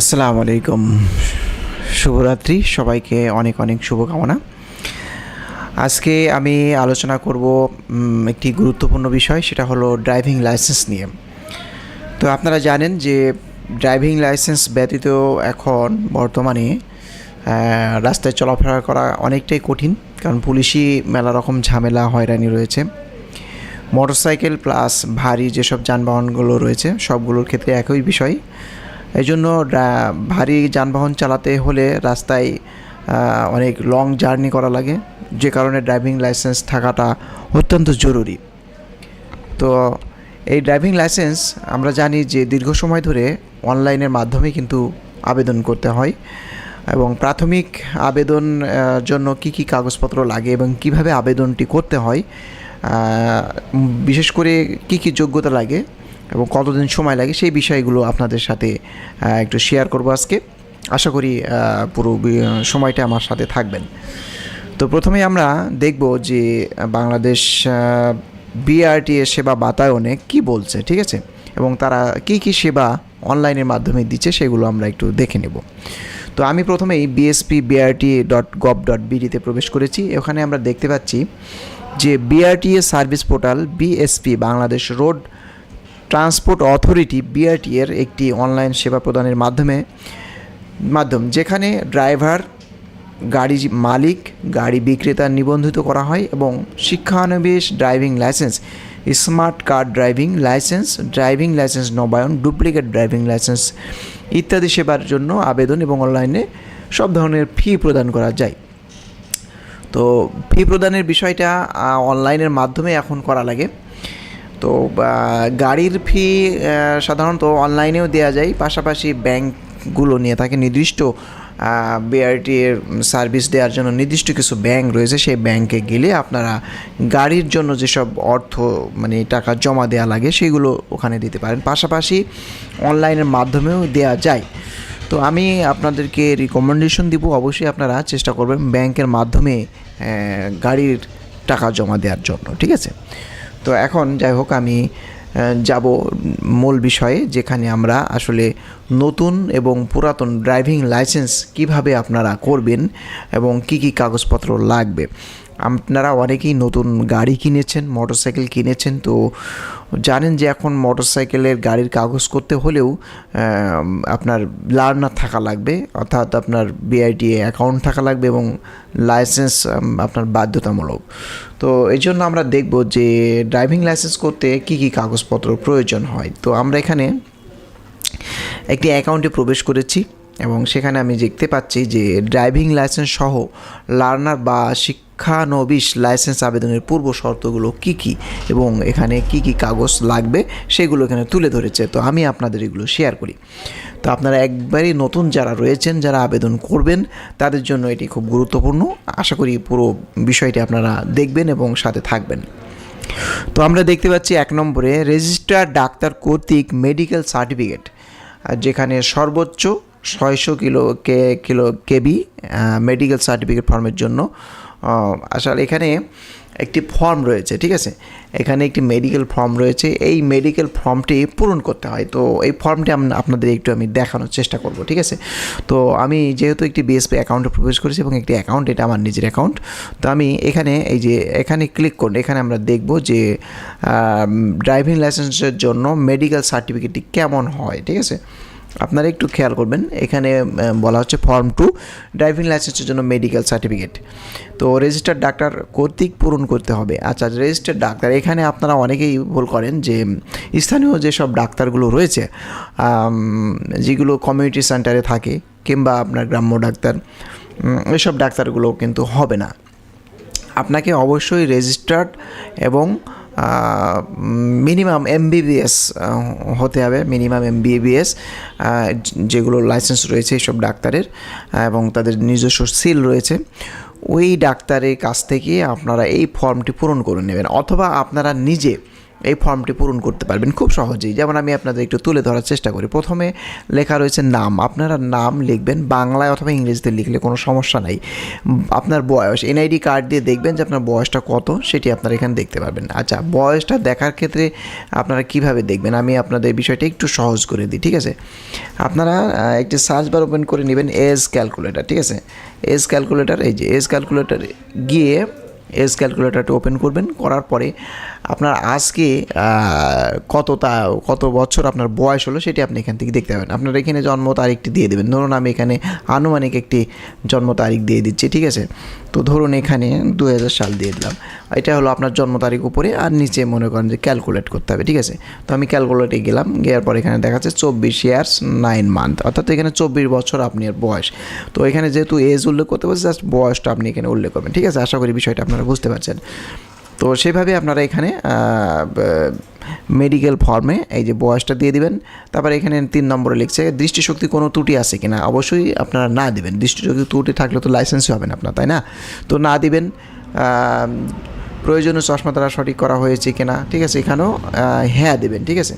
আসসালামু আলাইকুম। শুভরাত্রি, সবাইকে অনেক অনেক শুভকামনা। আজকে আমি আলোচনা করব একটি গুরুত্বপূর্ণ বিষয়, সেটা হলো ড্রাইভিং লাইসেন্স নিয়ে। তো আপনারা জানেন যে ড্রাইভিং লাইসেন্স ব্যতীত এখন বর্তমানে রাস্তায় চলাফেরা করা অনেকটাই কঠিন, কারণ পুলিশি মেলা রকম ঝামেলা, হয়রানি রয়েছে। মোটরসাইকেল প্লাস ভারী যেসব যানবাহনগুলো রয়েছে, সবগুলোর ক্ষেত্রে একই বিষয়। এই জন্য ভারী যানবাহন চালাতে হলে রাস্তায় অনেক লং জার্নি করা লাগে। যে কারণে ড্রাইভিং লাইসেন্স থাকাটা অত্যন্ত জরুরি। তো এই ড্রাইভিং লাইসেন্স আমরা জানি যে দীর্ঘ সময় ধরে অনলাইনের মাধ্যমে কিন্তু আবেদন করতে হয় এবং প্রাথমিক আবেদন জন্য কি কি কাগজপত্র লাগে এবং কীভাবে আবেদনটি করতে হয় বিশেষ করে কি কি যোগ্যতা লাগে এবং কতদিন সময় লাগে সেই বিষয়গুলো আপনাদের সাথে একটু শেয়ার করব আজকে। আশা করি পুরো সময়টা আমার সাথে থাকবেন। তো প্রথমে আমরা দেখব যে বাংলাদেশ বিআরটিএ সেবা বাতায়নে কি বলছে, ঠিক আছে? এবং তারা কি কি সেবা অনলাইনের মাধ্যমে দিচ্ছে সেগুলো আমরা একটু দেখে নেব। তো আমি প্রথমেই BSP BRT dot gov dot বিডিতে প্রবেশ করেছি। ওখানে আমরা দেখতে পাচ্ছি যে BRTA service portal BSP Bangladesh road transport authority BRT এর একটি অনলাইন সেবা প্রদানের মাধ্যমে, মাধ্যম, যেখানে ড্রাইভার, গাড়ি মালিক, গাড়ি বিক্রেতা নিবন্ধিত করা হয় এবং শিক্ষানবিশ driving licence, smart card driving licence driving licence নবায়ন, ডুপ্লিকেট ড্রাইভিং লাইসেন্স ইত্যাদি সেবার জন্য আবেদন এবং অনলাইনে সব ধরনের ফি প্রদান করা যায়। তো ফি প্রদানের বিষয়টা অনলাইনের মাধ্যমে এখন করা লাগে। তো গাড়ির ফি সাধারণত অনলাইনেও দেওয়া যায়। পাশাপাশি ব্যাংকগুলো নিয়ে থাকে নির্দিষ্ট বিআরটি এর সার্ভিস দেওয়ার জন্য নির্দিষ্ট কিছু ব্যাংক রয়েছে। সেই ব্যাংকে গেলে আপনারা গাড়ির জন্য যেসব অর্থ মানে টাকা জমা দেওয়া লাগে, সেগুলো ওখানে দিতে পারেন। পাশাপাশি অনলাইনের মাধ্যমেও দেওয়া যায়। তো আমি আপনাদেরকে রিকমেন্ডেশন দিব, অবশ্যই আপনারা চেষ্টা করবেন ব্যাংকের মাধ্যমে গাড়ির টাকা জমা দেওয়ার জন্য, ঠিক আছে? তো এখন যাই হোক, আমি যাব মূল বিষয়ে, যেখানে আমরা আসলে নতুন এবং পুরাতন ড্রাইভিং লাইসেন্স কীভাবে আপনারা করবেন এবং কি কি কাগজপত্র লাগবে। আপনারা অনেকেই নতুন গাড়ি কিনেছেন মোটরসাইকেল কিনেছেন, তো জানেন যে এখন মোটরসাইকেলের গাড়ির কাগজ করতে হলেও আপনার লার্নার থাকা লাগবে, অর্থাৎ আপনার বিআইটি অ্যাকাউন্ট থাকা লাগবে এবং লাইসেন্স আপনার বাধ্যতামূলক। তো এই জন্য আমরা দেখব যে ড্রাইভিং লাইসেন্স করতে কি কি কাগজপত্র প্রয়োজন হয়। তো আমরা এখানে একটি অ্যাকাউন্টে প্রবেশ করেছি। এবং সেখানে আমি দেখতে পাচ্ছি যে ড্রাইভিং লাইসেন্স সহ লার্নার বা শিক্ষানবিশ লাইসেন্স আবেদনের পূর্ব শর্তগুলো কি কি এবং এখানে কি কি কাগজ লাগবে সেগুলো এখানে তুলে ধরেছে। তো আমি আপনাদের এগুলো শেয়ার করি। তো আপনারা একবারই নতুন যারা রয়েছেন, যারা আবেদন করবেন, তাদের জন্য এটি খুব গুরুত্বপূর্ণ। আশা করি পুরো বিষয়টি আপনারা দেখবেন এবং সাথে থাকবেন। তো আমরা দেখতে পাচ্ছি এক নম্বরে রেজিস্টার ডাক্তার কর্তৃক মেডিকেল সার্টিফিকেট যেখানে সর্বোচ্চ ছয়শো kilo K, kilo KB medical certificate ফর্মের জন্য। আসলে এখানে একটি ফর্ম রয়েছে, ঠিক আছে? এখানে একটি মেডিকেল ফর্ম রয়েছে। এই মেডিকেল ফর্মটি পূরণ করতে হয়। তো এই ফর্মটি আপনাদের একটু আমি দেখানোর চেষ্টা করব, ঠিক আছে? তো আমি যেহেতু একটি বিএসপি অ্যাকাউন্টে প্রবেশ করেছি এবং একটি অ্যাকাউন্ট এটা আমার নিজের অ্যাকাউন্ট তো আমি এখানে, এই যে এখানে ক্লিক করুন এখানে আমরা দেখব যে ড্রাইভিং লাইসেন্সের জন্য মেডিকেল সার্টিফিকেটটি কেমন হয়, ঠিক আছে? আপনারা একটু খেয়াল করবেন, এখানে বলা হচ্ছে ফর্ম টু ড্রাইভিং লাইসেন্সের জন্য মেডিকেল সার্টিফিকেট তো রেজিস্টার্ড ডাক্তার কর্তৃক পূরণ করতে হবে। আচ্ছা রেজিস্টার্ড ডাক্তার এখানে আপনারা অনেকেই ভুল করেন যে, স্থানীয় যেসব ডাক্তারগুলো রয়েছে যেগুলো কমিউনিটি সেন্টারে থাকে কিংবা আপনার গ্রাম্য ডাক্তার এসব ডাক্তারগুলো কিন্তু হবে না। আপনাকে অবশ্যই রেজিস্টার্ড এবং মিনিমাম এমবিবিএস হতে হবে মিনিমাম এমবিবিএস যেগুলো লাইসেন্স রয়েছে এইসব ডাক্তারের এবং তাদের নিজস্ব সিল রয়েছে। ওই ডাক্তারের কাছ থেকে আপনারা এই ফর্মটি পূরণ করে নেবেন, অথবা আপনারা নিজে এই ফর্মটি পূরণ করতে পারবেন খুব সহজেই। যেমন আমি আপনাদের একটু তুলে ধরার চেষ্টা করি। প্রথমে লেখা রয়েছে নাম। আপনারা নাম লিখবেন, বাংলায় অথবা ইংরেজিতে লিখলে কোনো সমস্যা নাই। আপনার বয়স, এনআইডি কার্ড দিয়ে দেখবেন যে আপনার বয়সটা কত, সেটি আপনারা এখানে দেখতে পারবেন। আচ্ছা বয়সটা দেখার ক্ষেত্রে আপনারা কীভাবে দেখবেন? আমি আপনাদের বিষয়টা একটু সহজ করে দিই, ঠিক আছে? আপনারা একটি সার্চ বার ওপেন করে নেবেন এজ ক্যালকুলেটর, ঠিক আছে? এজ ক্যালকুলেটর, এই যে এজ ক্যালকুলেটর গিয়ে এজ ক্যালকুলেটরটা ওপেন করবেন। করার পরে আপনার আজকে কত তা কত বছর আপনার বয়স হলো সেটি আপনি এখান থেকে দেখতে পাবেন। আপনার এখানে জন্ম তারিখটি দিয়ে দেবেন। ধরুন আমি এখানে আনুমানিক একটি জন্ম তারিখ দিয়ে দিচ্ছি, ঠিক আছে? তো ধরুন এখানে দু হাজার সাল দিয়ে দিলাম। এটা হলো আপনার জন্ম তারিখ উপরে, আর নিচে মনে করেন যে ক্যালকুলেট করতে হবে, ঠিক আছে? তো আমি ক্যালকুলেটে গেলাম, গিয়ার পর এখানে দেখাচ্ছে চব্বিশ ইয়ার্স নাইন মান্থ অর্থাৎ এখানে চব্বিশ বছর আপনার বয়স। তো এখানে যেহেতু এজ উল্লেখ করতে পারছি জাস্ট বয়সটা আপনি এখানে উল্লেখ করবেন, ঠিক আছে? আশা করি বিষয়টা আপনারা বুঝতে পারছেন। তো সেভাবে আপনারা এখানে মেডিকেল ফর্মে এই যে বয়সটা দিয়ে দিবেন। তারপরে এখানে তিন নম্বরে লিখছে, দৃষ্টিশক্তি কোনো ত্রুটি আছে কিনা? অবশ্যই আপনারা না দিবেন। দৃষ্টিশক্তি ত্রুটি থাকলে তো লাইসেন্সই হবে না আপনার, তাই না? তো না দিবেন প্রয়োজনীয় চশমা দ্বারা সঠিক করা হয়েছে কিনা, ঠিক আছে? এখানেও হ্যাঁ দেবেন, ঠিক আছে?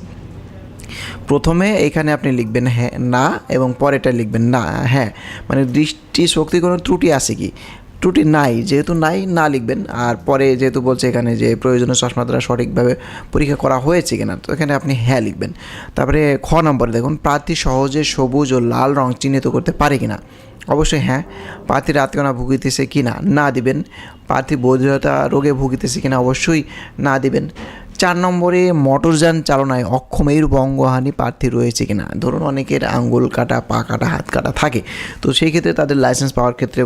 প্রথমে এখানে আপনি লিখবেন হ্যাঁ না, এবং পরেরটা লিখবেন না হ্যাঁ। মানে দৃষ্টিশক্তি কোনো ত্রুটি আছে কি? ত্রুটি নাই, যেহেতু নাই, না লিখবেন। আর পরে যেহেতু বলছে এখানে যে প্রয়োজনীয় চশমা দ্বারা সঠিকভাবে পরীক্ষা করা হয়েছে কিনা, তো এখানে আপনি হ্যাঁ লিখবেন। তারপরে খ নম্বরে দেখুন, প্রার্থী সহজে সবুজ ও লাল রং চিহ্নিত করতে পারে কিনা? অবশ্যই হ্যাঁ। প্রার্থী রাতকানা ভুগিতেছে কি না না দিবেন। প্রার্থী বৈধতা রোগে ভুগিতেছে কিনা? অবশ্যই না দিবেন। চার নম্বরে মোটরযান চালনায় অক্ষম এইরূপ অঙ্গহানি প্রার্থী রয়েছে কিনা? ধরুন অনেকের আঙ্গুল কাটা, পা কাটা, হাত কাটা থাকে। তো সেই ক্ষেত্রে তাদের লাইসেন্স পাওয়ার ক্ষেত্রে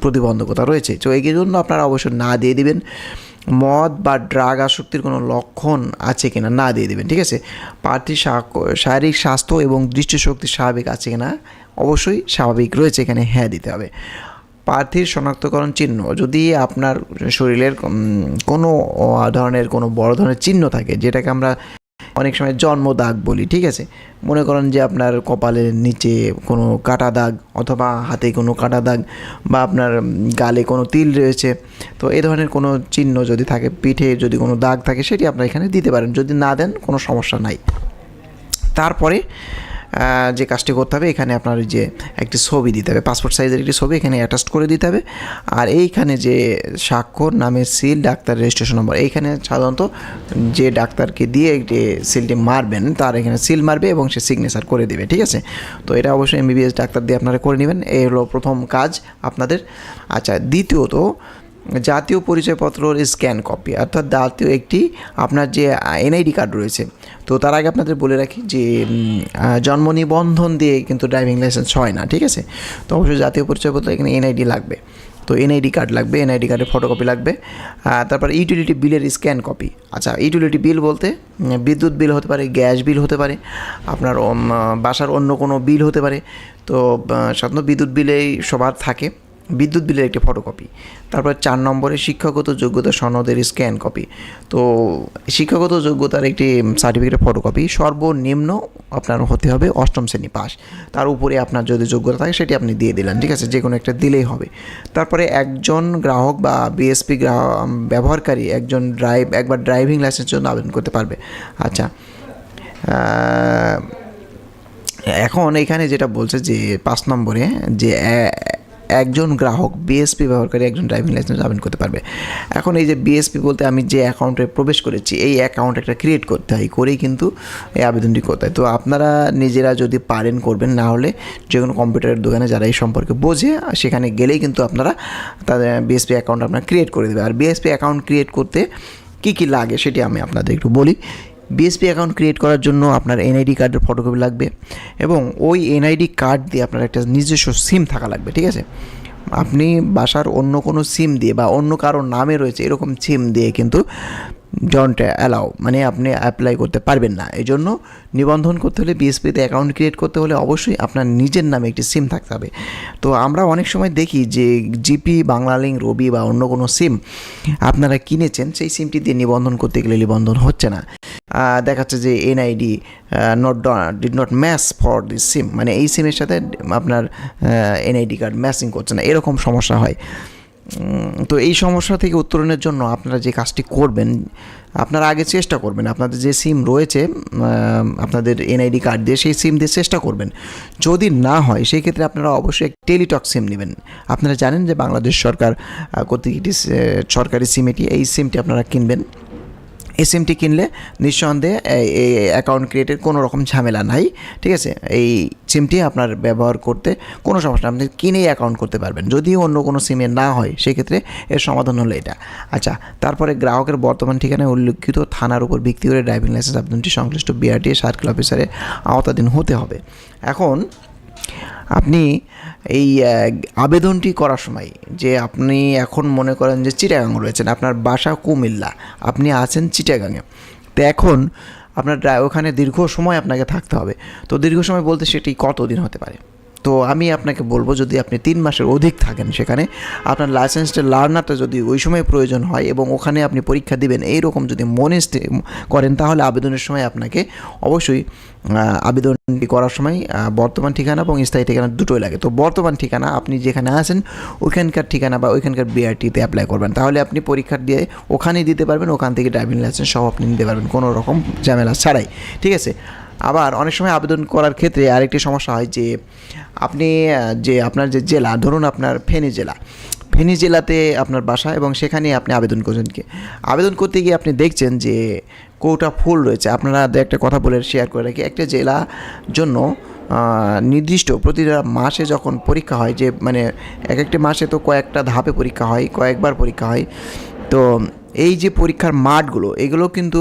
প্রতিবন্ধকতা রয়েছে। তো এই জন্য আপনারা অবশ্যই না দিয়ে দিবেন। মদ বা ড্রাগ আসক্তির কোনো লক্ষণ আছে কিনা না দিয়ে দেবেন, ঠিক আছে? প্রার্থী শা- শারীরিক স্বাস্থ্য এবং দৃষ্টিশক্তি স্বাভাবিক আছে কিনা? অবশ্যই স্বাভাবিক রয়েছে এখানে হ্যাঁ দিতে হবে। প্রার্থীর শনাক্তকরণ চিহ্ন, যদি আপনার শরীরের কোনো ধরনের কোনো বড় ধরনের চিহ্ন থাকে, যেটাকে আমরা অনেক সময় জন্ম দাগ বলি, ঠিক আছে? মনে করেন যে আপনার কপালের নিচে কোনো কাটা দাগ অথবা হাতে কোনো কাটা দাগ বা আপনার গালে কোনো তিল রয়েছে, তো এই ধরনের কোনো চিহ্ন যদি থাকে, পিঠে যদি কোনো দাগ থাকে, সেটি আপনারা এখানে দিতে পারেন। যদি না দেন, কোনো সমস্যা নাই। তারপরে যে কাজটি করতে হবে, এখানে আপনার যে একটি ছবি দিতে হবে পাসপোর্ট সাইজের একটি ছবি এখানে অ্যাটাচ করে দিতে হবে। আর এইখানে যে স্বাক্ষর, নামের সিল ডাক্তার রেজিস্ট্রেশন নম্বর এইখানে সাধারণত যে ডাক্তারকে দিয়ে একটি সিলটি মারবেন, তার এখানে সিল মারবে এবং সে সিগনেচার করে দেবে, ঠিক আছে? তো এটা অবশ্যই এমবিবিএস ডাক্তার দিয়ে আপনারা করে নেবেন, এই হলো প্রথম কাজ আপনাদের। আচ্ছা দ্বিতীয়ত জাতীয় পরিচয়পত্রর স্ক্যান কপি, অর্থাৎ জাতীয় একটি আপনার যে এনআইডি কার্ড রয়েছে। তো তার আগে আপনাদের বলে রাখি যে জন্ম নিবন্ধন দিয়ে কিন্তু ড্রাইভিং লাইসেন্স হয় না, ঠিক আছে? তো অবশ্যই জাতীয় পরিচয়পত্র এখানে এনআইডি লাগবে। তো এনআইডি কার্ড লাগবে এনআইডি কার্ডের ফটোকপি লাগবে। তারপর ইউটিলিটি বিলের স্ক্যান কপি। আচ্ছা ইউটিলিটি বিল বলতে বিদ্যুৎ বিল হতে পারে, গ্যাস বিল হতে পারে, আপনার বাসার অন্য কোনো বিল হতে পারে। তো সাধারণত বিদ্যুৎ বিলেই সবার থাকে। বিদ্যুৎ বিলের একটি ফটোকপি তারপর চার নম্বরে শিক্ষাগত যোগ্যতা সনদের স্ক্যান কপি তো শিক্ষাগত যোগ্যতার একটি সার্টিফিকেটের ফটোকপি সর্বনিম্ন আপনার হতে হবে অষ্টম শ্রেণি পাস তার উপরে আপনার যদি যোগ্যতা থাকে, সেটি আপনি দিয়ে দিলেন, ঠিক আছে? যে কোনো একটা দিলেই হবে। তারপরে একজন গ্রাহক বা বিএসপি ব্যবহারকারী একজন ড্রাইভ একবার ড্রাইভিং লাইসেন্সের জন্য আবেদন করতে পারবে। আচ্ছা এখন এখানে যেটা বলছে যে পাঁচ নম্বরে যে একজন গ্রাহক বিএসপি ব্যবহারকারী একজন ড্রাইভিং লাইসেন্স আবেদন করতে পারবে। এখন এই যে বিএসপি বলতে আমি যে অ্যাকাউন্টে প্রবেশ করেছি, এই অ্যাকাউন্ট একটা ক্রিয়েট করতে হয়, করেই কিন্তু এই আবেদনটি করতে হয়। তো আপনারা নিজেরা যদি পারেন, করবেন, না হলে যে কোনো কম্পিউটারের দোকানে যারা এই সম্পর্কে বোঝে, সেখানে গেলেই কিন্তু আপনারা তাদের বিএসপি অ্যাকাউন্ট আপনারা ক্রিয়েট করে দেবে। আর বিএসপি অ্যাকাউন্ট ক্রিয়েট করতে কী কী লাগে সেটি আমি আপনাদের একটু বলি। বিএসপি অ্যাকাউন্ট ক্রিয়েট করার জন্য আপনার এনআইডি কার্ডের ফটোকপি লাগবে এবং ওই এনআইডি কার্ড দিয়ে আপনার একটা নিজস্ব সিম থাকা লাগবে, ঠিক আছে? আপনি বাসার অন্য কোনো সিম দিয়ে বা অন্য কারোর নামে রয়েছে এরকম সিম দিয়ে কিন্তু ডন্ট অ্যালাউ মানে আপনি অ্যাপ্লাই করতে পারবেন না। এই জন্য নিবন্ধন করতে হলে বিএসপিতে অ্যাকাউন্ট ক্রিয়েট করতে হলে অবশ্যই আপনার নিজের নামে একটি সিম থাকতে হবে। তো আমরা অনেক সময় দেখি যে জিপি বাংলালিঙ্ক রবি বা অন্য কোনো সিম আপনারা কিনেছেন, সেই সিমটি দিয়ে নিবন্ধন করতে গেলে নিবন্ধন হচ্ছে না। দেখাচ্ছে যে NID not did not match for this SIM মানে এই সিমের সাথে আপনার এনআইডি কার্ড ম্যাচিং করছে না। এরকম সমস্যা হয়। তো এই সমস্যা থেকে উত্তরণের জন্য আপনারা যে কাজটি করবেন, আপনারা আগে চেষ্টা করবেন। আপনাদের যে সিম রয়েছে আপনাদের এনআইডি কার্ড দিয়ে সেই সিম দিয়ে চেষ্টা করবেন। যদি না হয় সেই ক্ষেত্রে আপনারা অবশ্যই টেলিটক সিম নেবেন। আপনারা জানেন যে বাংলাদেশ সরকার কর্তৃক সরকারি সিম এটি, এই সিমটি আপনারা কিনবেন। এই সিমটি কিনলে নিঃসন্দেহে এই- অ্যাকাউন্ট ক্রিয়েটের কোনো রকম ঝামেলা নাই, ঠিক আছে? এই সিমটি আপনার ব্যবহার করতে কোনো সমস্যা আপনি কিনেই অ্যাকাউন্ট করতে পারবেন। যদি অন্য কোনো সিমে না হয়, সেক্ষেত্রে এর সমাধান হলো এটা। আচ্ছা তারপরে গ্রাহকের বর্তমান ঠিকানায় উল্লেখিত থানার উপর ভিত্তি করে ড্রাইভিং লাইসেন্স আবেদনটি সংশ্লিষ্ট বিআরটিএ সার্কেল অফিসারের আওতাধীন হতে হবে। এখন আপনি এই আবেদনটি করার সময় যে আপনি এখন মনে করেন যে চিটাগাং রয়েছেন, আপনার বাসা কুমিল্লা, আপনি আছেন চিটাগাঙে। তো এখন আপনার ওখানে দীর্ঘ সময় আপনাকে থাকতে হবে। তো দীর্ঘ সময় বলতে সেটি কতদিন হতে পারে? তো আমি আপনাকে বলব যদি আপনি তিন মাসের অধিক থাকেন সেখানে, আপনার লাইসেন্সটা লার্নারটা যদি ওই সময় প্রয়োজন হয় এবং ওখানে আপনি পরীক্ষা দিবেন, এইরকম যদি মনে করেন তাহলে আবেদনের সময় আপনাকে অবশ্যই আবেদনটি করার সময় বর্তমান ঠিকানা এবং স্থায়ী ঠিকানা দুটোই লাগে। তো বর্তমান ঠিকানা আপনি যেখানে আছেন ওইখানকার ঠিকানা বা ওইখানকার বিআরটিতে অ্যাপ্লাই করবেন। তাহলে আপনি পরীক্ষা দিয়ে ওখানেই দিতে পারবেন, ওখান থেকে ড্রাইভিং লাইসেন্স সহ আপনি নিতে পারবেন, কোনো রকম ঝামেলা ছাড়াই। ঠিক আছে? আবার অনেক সময় আবেদন করার ক্ষেত্রে আরেকটি সমস্যা হয় যে, আপনি যে আপনার যে জেলা, ধরুন আপনার ফেনী জেলা, ফেনী জেলাতে আপনার বাসা এবং সেখানে আপনি আবেদন করছেন কি? আবেদন করতে গিয়ে আপনি দেখছেন যে কোটা ফুল রয়েছে। আপনারা একটা কথা বলে শেয়ার করে রাখি। একটা জেলা জন্য নির্দিষ্ট প্রতিটা মাসে যখন পরীক্ষা হয়, যে মানে এক একটি মাসে তো কয়েকটা ধাপে পরীক্ষা হয়, কয়েকবার পরীক্ষা হয়। তো এই যে পরীক্ষার মাঠগুলো, এগুলো কিন্তু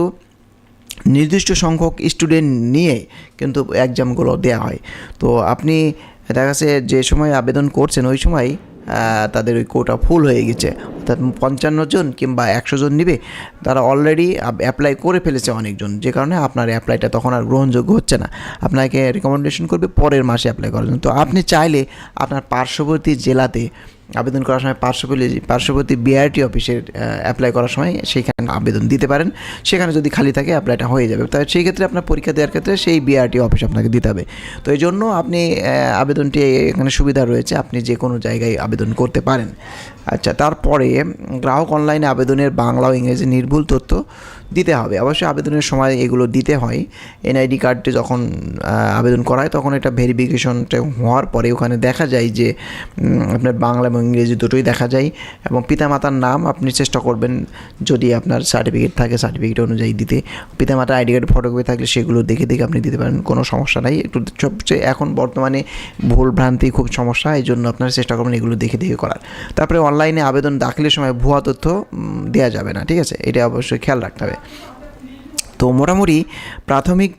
নির্দিষ্ট সংখ্যক স্টুডেন্ট নিয়ে কিন্তু এক্সামগুলো দেওয়া হয়। তো আপনি, দেখা যাচ্ছে যে সময় আবেদন করছেন, ওই সময় তাদের ওই কোটা ফুল হয়ে গেছে। অর্থাৎ পঞ্চান্ন জন কিংবা একশো জন নিবে, তারা অলরেডি অ্যাপ্লাই করে ফেলেছে অনেকজন। যে কারণে আপনার অ্যাপ্লাইটা তখন আর গ্রহণযোগ্য হচ্ছে না। আপনাকে রেকমেন্ডেশন করবে, পরের মাসে অ্যাপ্লাই করার জন্য। তো আপনি চাইলে আপনার পার্শ্ববর্তী জেলাতে আবেদন করার সময় পার্শ্ববর্তী পার্শ্ববর্তী বিআরটি অফিসের অ্যাপ্লাই করার সময় সেইখানে আবেদন দিতে পারেন। সেখানে যদি খালি থাকে অ্যাপ্লাইটা হয়ে যাবে। তাই সেই ক্ষেত্রে আপনার পরীক্ষা দেওয়ার ক্ষেত্রে সেই বিআরটি অফিস আপনাকে দিতে হবে। তো এই জন্য আপনি আবেদনটি এখানে সুবিধা রয়েছে। আপনি যে কোনো জায়গায় আবেদন করতে পারেন। আচ্ছা তারপরে গ্রাহক অনলাইনে আবেদনের বাংলা ও ইংরেজি নির্ভুল তথ্য দিতে হবে। অবশ্যই আবেদনের সময় এগুলো দিতে হয়। এনআইডি কার্ডটি যখন আবেদন করা হয় তখন এটা ভেরিফিকেশনটা হওয়ার পরে ওখানে দেখা যায় যে আপনার বাংলা এবং ইংরেজি দুটোই দেখা যায় এবং পিতামাতার নাম আপনি চেষ্টা করবেন যদি আপনার সার্টিফিকেট থাকে সার্টিফিকেট অনুযায়ী দিতে। পিতামাতার আইডি কার্ড ফটোকপি থাকলে সেগুলো দেখে দেখে আপনি দিতে পারেন, কোনো সমস্যা নাই। একটু সবচেয়ে এখন বর্তমানে ভুল ভ্রান্তি খুব সমস্যা, এই জন্য আপনারা চেষ্টা করবেন এগুলো দেখে দেখে করার। তারপরে অনলাইনে আবেদন দাখিলের সময় ভুয়া তথ্য দেওয়া যাবে না, ঠিক আছে? এটা অবশ্যই খেয়াল রাখতে হবে। তো মোটামুটি প্রাথমিক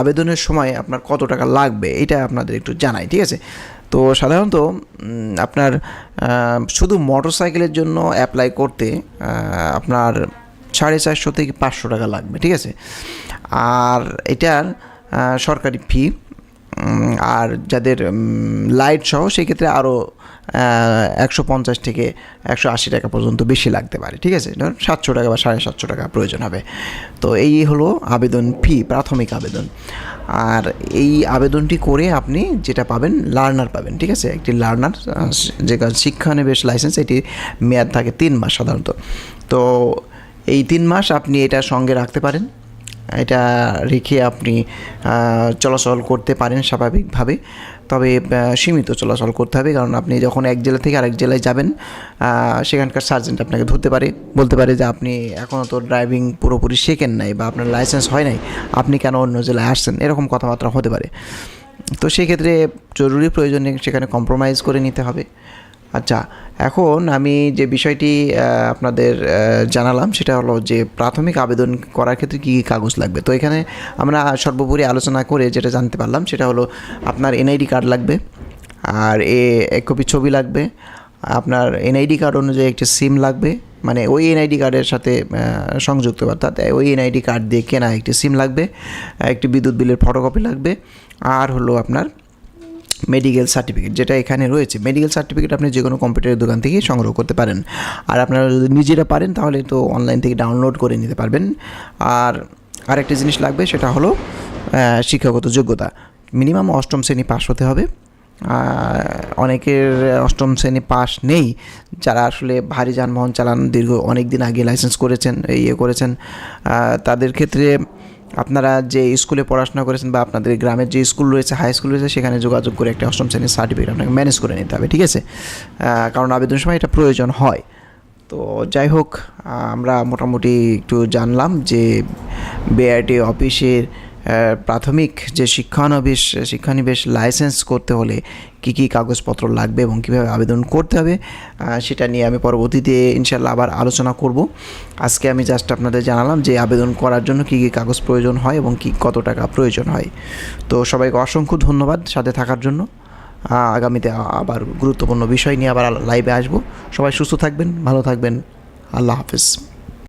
আবেদনের সময় আপনার কত টাকা লাগবে এটা আপনাদের একটু জানাই, ঠিক আছে? তো সাধারণত আপনার শুধু মোটর সাইকেলের জন্য অ্যাপ্লাই করতে আপনার সাড়ে চারশো থেকে পাঁচশো টাকা লাগবে, ঠিক আছে? আর এটার সরকারি ফি আর যাদের লাইট সহ সেক্ষেত্রে আরও একশো পঞ্চাশ থেকে একশো আশি টাকা পর্যন্ত বেশি লাগতে পারে, ঠিক আছে? ধরুন সাতশো টাকা বা সাড়ে সাতশো টাকা প্রয়োজন হবে। তো এই হলো আবেদন ফি প্রাথমিক আবেদন। আর এই আবেদনটি করে আপনি যেটা পাবেন লার্নার পাবেন, ঠিক আছে? একটি লার্নার যে শিক্ষা শিক্ষানিবেশ লাইসেন্স এটি মেয়াদ থাকে তিন মাস সাধারণত। তো এই তিন মাস আপনি এটা সঙ্গে রাখতে পারেন। এটা রেখে আপনি চলাচল করতে পারেন স্বাভাবিকভাবে। তবে সীমিত চলাচল করতে হবে, কারণ আপনি যখন এক জেলা থেকে আরেক জেলায় যাবেন সেখানকার সার্জেন্ট আপনাকে ধরতে পারে, বলতে পারে যে আপনি এখনও তো ড্রাইভিং পুরোপুরি শেখেন নাই বা আপনার লাইসেন্স হয় নাই, আপনি কেন অন্য জেলায় আসছেন? এরকম কথাবার্তা হতে পারে। তো সেক্ষেত্রে জরুরি প্রয়োজনে সেখানে কম্প্রোমাইজ করে নিতে হবে। আচ্ছা এখন আমি যে বিষয়টি আপনাদের জানালাম সেটা হলো যে প্রাথমিক আবেদন করার ক্ষেত্রে কী কী কাগজ লাগবে? তো এখানে আমরা সর্বোপরি আলোচনা করে যেটা জানতে পারলাম সেটা হলো আপনার এনআইডি কার্ড লাগবে, আর এ, এক কপি ছবি লাগবে, আপনার এনআইডি কার্ড অনুযায়ী একটি সিম লাগবে মানে ওই এনআইডি কার্ডের সাথে সংযুক্ত, অর্থাৎ ওই এনআইডি কার্ড দিয়ে কেনা একটি সিম লাগবে, একটি বিদ্যুৎ বিলের ফটোকপি লাগবে, আর হলো আপনার মেডিকেল সার্টিফিকেট যেটা এখানে রয়েছে মেডিকেল সার্টিফিকেট আপনি যে কোনো কম্পিউটারের দোকান থেকে সংগ্রহ করতে পারেন। আর আপনারা যদি নিজেরা পারেন, তাহলে তো অনলাইন থেকে ডাউনলোড করে নিতে পারবেন। আর আরেকটা জিনিস লাগবে, সেটা হলো শিক্ষাগত যোগ্যতা। মিনিমাম অষ্টম শ্রেণি পাস হতে হবে। অনেকের অষ্টম শ্রেণি পাস নেই, যারা আসলে ভারী যানবাহন চালান, দীর্ঘ অনেক দিন আগে লাইসেন্স করেছেন ইয়ে করেছেন। তাদের ক্ষেত্রে আপনারা যে স্কুলে পড়াশোনা করেছেন বা আপনাদের গ্রামের যে স্কুল রয়েছে হাই স্কুল রয়েছে, সেখানে যোগাযোগ করে একটা অষ্টম শ্রেণির সার্টিফিকেট আপনাকে ম্যানেজ করে নিতে হবে, ঠিক আছে? কারণ আবেদন সময় এটা প্রয়োজন হয়। তো যাই হোক আমরা মোটামুটি একটু জানলাম যে বিআরটি অফিসের প্রাথমিক যে শিক্ষানবিশ, শিক্ষানিবেশ লাইসেন্স করতে হলে কি কি কাগজপত্র লাগবে এবং কীভাবে আবেদন করতে হবে সেটা নিয়ে আমি পরবর্তীতে ইনশাল্লাহ আবার আলোচনা করব। আজকে আমি জাস্ট আপনাদের জানালাম যে আবেদন করার জন্য কি কি কাগজ প্রয়োজন হয় এবং কি কত টাকা প্রয়োজন হয়। তো সবাইকে অসংখ্য ধন্যবাদ সাথে থাকার জন্য। আগামীতে আবার গুরুত্বপূর্ণ বিষয় নিয়ে আবার লাইভে আসব। সবাই সুস্থ থাকবেন, ভালো থাকবেন। আল্লাহ হাফিজ।